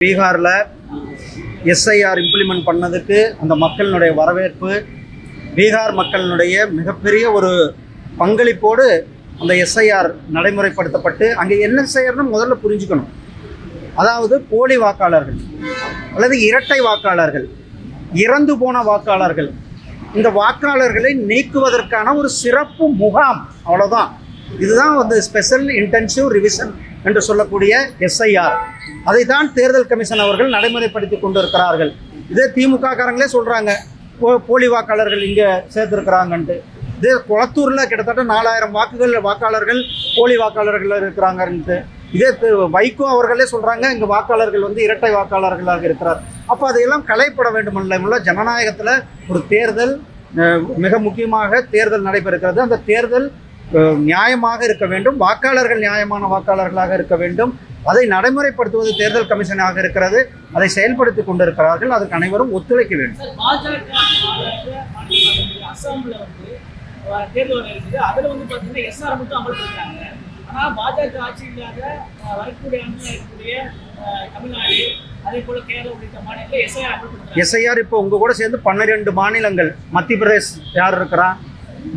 பீகாரில் SIR implement பண்ணதுக்கு அந்த மக்களினுடைய வரவேற்பு பீகார் மக்களினுடைய மிகப்பெரிய ஒரு பங்களிப்போடு அந்த எஸ்ஐஆர் நடைமுறைப்படுத்தப்பட்டு அங்கே என்ன செய்யறதுன்னு முதல்ல புரிஞ்சுக்கணும். அதாவது போலி வாக்காளர்கள் அல்லது இரட்டை வாக்காளர்கள் இறந்து போன வாக்காளர்கள் இந்த வாக்காளர்களை நீக்குவதற்கான ஒரு சிறப்பு முகாம் அவ்வளோதான் இதுதான் வந்து ஸ்பெஷல் இன்டென்சிவ் ரிவிஷன் என்று சொல்லக்கூடிய எஸ்ஐஆர் அதை தான் தேர்தல் கமிஷன் அவர்கள் நடைமுறைப்படுத்தி கொண்டிருக்கிறார்கள். இதே திமுக காரங்களே சொல்கிறாங்க போலி வாக்காளர்கள் இங்கே சேர்த்துருக்கிறாங்கன்ட்டு இதே குளத்தூரில் கிட்டத்தட்ட நாலாயிரம் வாக்குகள் வாக்காளர்கள் போலி வாக்காளர்கள் இருக்கிறாங்கன்ட்டு. இதே வைகோ அவர்களே சொல்கிறாங்க இங்கே வாக்காளர்கள் வந்து இரட்டை வாக்காளர்களாக இருக்கிறார். அப்போ அதையெல்லாம் கலைப்பட வேண்டுமல்ல ஜனநாயகத்தில் ஒரு தேர்தல் மிக முக்கியமாக தேர்தல் நடைபெறுகிறது. அந்த தேர்தல் நியாயமாக இருக்க வேண்டும். வாக்காளர்கள் நியாயமான வாக்காளர்களாக இருக்க வேண்டும். அதை நடைமுறைப்படுத்துவது தேர்தல் கமிஷனாக இருக்கிறது. அதை செயல்படுத்தி கொண்டிருக்கிறார்கள். அதுக்கு அனைவரும் ஒத்துழைக்க வேண்டும். தேர்தல் இருக்குது. அதுல வந்து எஸ்ஆர் மட்டும் அமல்படுத்துறாங்க. பாஜக வரக்கூடிய இருக்கக்கூடிய தமிழ்நாடு அதே போல கேரளா உள்ளிட்ட எஸ்ஐஆர் அமல்படுத்துறாங்க. எஸ்ஐஆர் இப்போ உங்கள் கூட சேர்ந்து பன்னிரெண்டு மாநிலங்கள். மத்திய பிரதேஷ் யார் இருக்கிறா?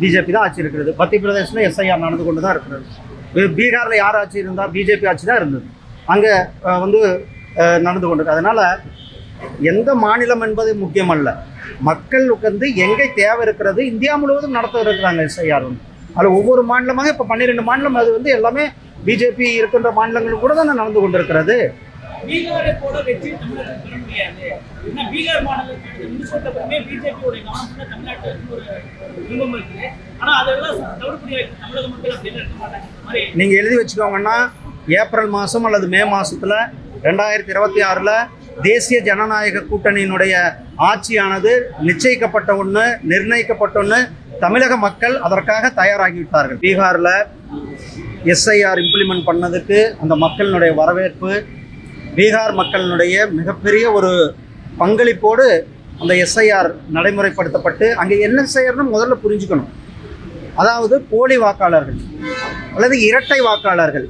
பிஜேபி தான் ஆட்சி இருக்கிறது. மத்திய பிரதேசில் எஸ்ஐஆர் நடந்து கொண்டு தான் இருக்கிறது. பீகாரில் யார் ஆட்சி இருந்தால் பிஜேபி ஆட்சி தான் இருந்தது. அங்கே வந்து நடந்து கொண்டிருக்கு. அதனால் எந்த மாநிலம் என்பது முக்கியமல்ல. மக்களுக்கு வந்து எங்கே தேவை இருக்கிறது இந்தியா முழுவதும் நடத்த இருக்கிறாங்க எஸ்ஐஆர் வந்து. அதில் ஒவ்வொரு மாநிலமாக இப்போ பன்னிரெண்டு மாநிலம் அது வந்து எல்லாமே பிஜேபி இருக்கின்ற மாநிலங்களும் கூட தான் நடந்து கொண்டிருக்கிறது. பீகாரை போல வெற்றி தமிழகத்தில் பெற முடியாது. ஏன்னா பீகார் மாநிலத்தில் முன்னிச்சோட்டப்பமே பிஜேபியோட கவனத்தில் தமிழ்நாட்டில் இருக்கு ஒரு விரும்பம் இருக்குது. ஆனால் அதெல்லாம் தவிர்ப்படியா இருக்கு தமிழக மக்கள் அப்படின்னு இருக்க மாட்டாங்க. மாதிரி நீங்கள் எழுதி வச்சுக்கோங்கன்னா ஏப்ரல் மாதம் அல்லது மே மாதத்தில் ரெண்டாயிரத்தி இருபத்தி ஆறில் தேசிய ஜனநாயக கூட்டணியினுடைய ஆட்சியானது நிச்சயிக்கப்பட்ட ஒன்று நிர்ணயிக்கப்பட்ட ஒன்று தமிழக மக்கள் அதற்காக தயாராகிவிட்டார்கள். பீகாரில் எஸ்ஐஆர் இம்ப்ளிமெண்ட் பண்ணதுக்கு அந்த மக்களினுடைய வரவேற்பு பீகார் மக்களினுடைய மிகப்பெரிய ஒரு பங்களிப்போடு அந்த எஸ்ஐஆர் நடைமுறைப்படுத்தப்பட்டு அங்கே என்ன செய்யறதுன்னு முதல்ல புரிஞ்சுக்கணும். அதாவது போலி வாக்காளர்கள் அல்லது இரட்டை வாக்காளர்கள்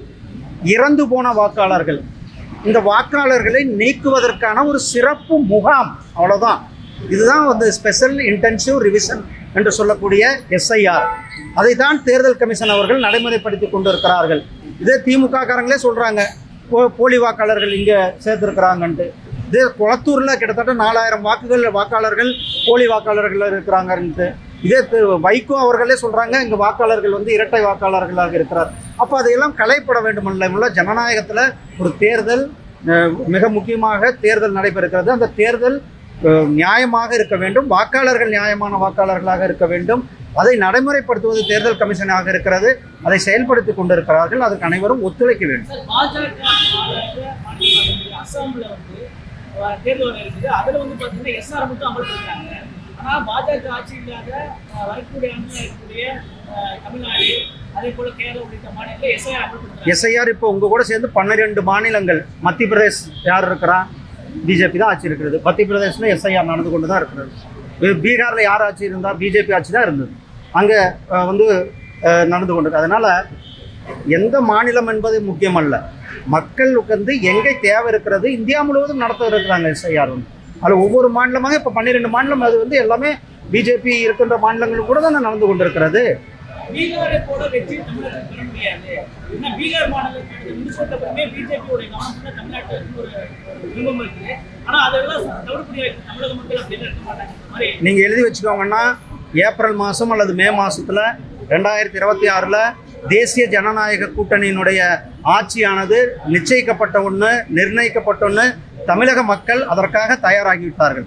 இறந்து போன வாக்காளர்கள் இந்த வாக்காளர்களை நீக்குவதற்கான ஒரு சிறப்பு முகாம் அவ்வளோதான் இதுதான் வந்து ஸ்பெஷல் இன்டென்சிவ் ரிவிஷன் என்று சொல்லக்கூடிய எஸ்ஐஆர். அதை தான் தேர்தல் கமிஷன் அவர்கள் நடைமுறைப்படுத்தி கொண்டிருக்கிறார்கள். இதே திமுக காரங்களே சொல்கிறாங்க போலி வாக்காளர்கள் இங்கே சேர்த்துருக்குறாங்கன்ட்டு இதே குளத்தூரில் கிட்டத்தட்ட நாலாயிரம் வாக்குகள் வாக்காளர்கள் போலி வாக்காளர்கள் இருக்கிறாங்கன்ட்டு. இதே தி- வைகோ அவர்களே சொல்கிறாங்க இங்கே வாக்காளர்கள் வந்து இரட்டை வாக்காளர்களாக இருக்கிறார். அப்போ அதையெல்லாம் கலைப்பட வேண்டுமல்ல ஜனநாயகத்தில் ஒரு தேர்தல் மிக முக்கியமாக தேர்தல் நடைபெறுகிறது. அந்த தேர்தல் நியாயமாக இருக்க வேண்டும். வாக்காளர்கள் நியாயமான வாக்காளர்களாக இருக்க வேண்டும். அதை நடைமுறைப்படுத்துவது தேர்தல் கமிஷனாக இருக்கிறது. அதை செயல்படுத்தி கொண்டிருக்கிறார்கள். அதுக்கு அனைவரும் ஒத்துழைக்க வேண்டும். தேர்தல் இருக்குது. அதுல வந்து எஸ்ஆர் மட்டும் அமல்படுத்துறாங்க. பாஜக வரக்கூடிய இருக்கக்கூடிய தமிழ்நாடு அதே போல கேரளா உள்ளிட்ட எஸ்ஐஆர் அமல்படுத்துறாங்க. எஸ்ஐஆர் இப்போ உங்கள் கூட சேர்ந்து பன்னிரெண்டு மாநிலங்கள். மத்திய பிரதேஷ் யார் இருக்கிறா? பிஜேபி தான் ஆட்சி இருக்கிறது. மத்திய பிரதேசில் எஸ்ஐஆர் நடந்து கொண்டு தான் இருக்கிறது. பீகாரில் யார் ஆட்சி இருந்தால் பிஜேபி ஆட்சி தான் இருந்தது. அங்கே வந்து நடந்து கொண்டிருக்கு. அதனால் எந்த மாநிலம் என்பது முக்கியமல்ல. மக்களுக்கு வந்து எங்கே தேவை இருக்கிறது இந்தியா முழுவதும் நடத்த இருக்கிறாங்க எஸ்ஐஆர் வந்து. அதில் ஒவ்வொரு மாநிலமாக இப்போ பன்னிரெண்டு மாநிலம் அது வந்து எல்லாமே பிஜேபி இருக்கின்ற மாநிலங்களும் கூட தான் நடந்து கொண்டிருக்கிறது. பீகாரை போல வெற்றி தமிழகத்தில் பெற முடியாது. ஏன்னா பீகார் மாநிலத்தில் முன்னிச்சோட்டப்பமே பிஜேபியோட கவனம் தமிழ்நாட்டில் ஒரு விரும்பம் இருக்குது ஆனால் அதெல்லாம் தவிர்ப்படியா தமிழக மக்கள் அப்படின்னு இருக்க மாட்டாங்க. இந்த நீங்கள் எழுதி வச்சுக்கோங்கன்னா ஏப்ரல் மாதம் அல்லது மே மாதத்தில் ரெண்டாயிரத்தி இருபத்தி ஆறில் தேசிய ஜனநாயக கூட்டணியினுடைய ஆட்சியானது நிச்சயிக்கப்பட்ட ஒன்று நிர்ணயிக்கப்பட்ட ஒன்று தமிழக மக்கள் அதற்காக தயாராகிவிட்டார்கள்.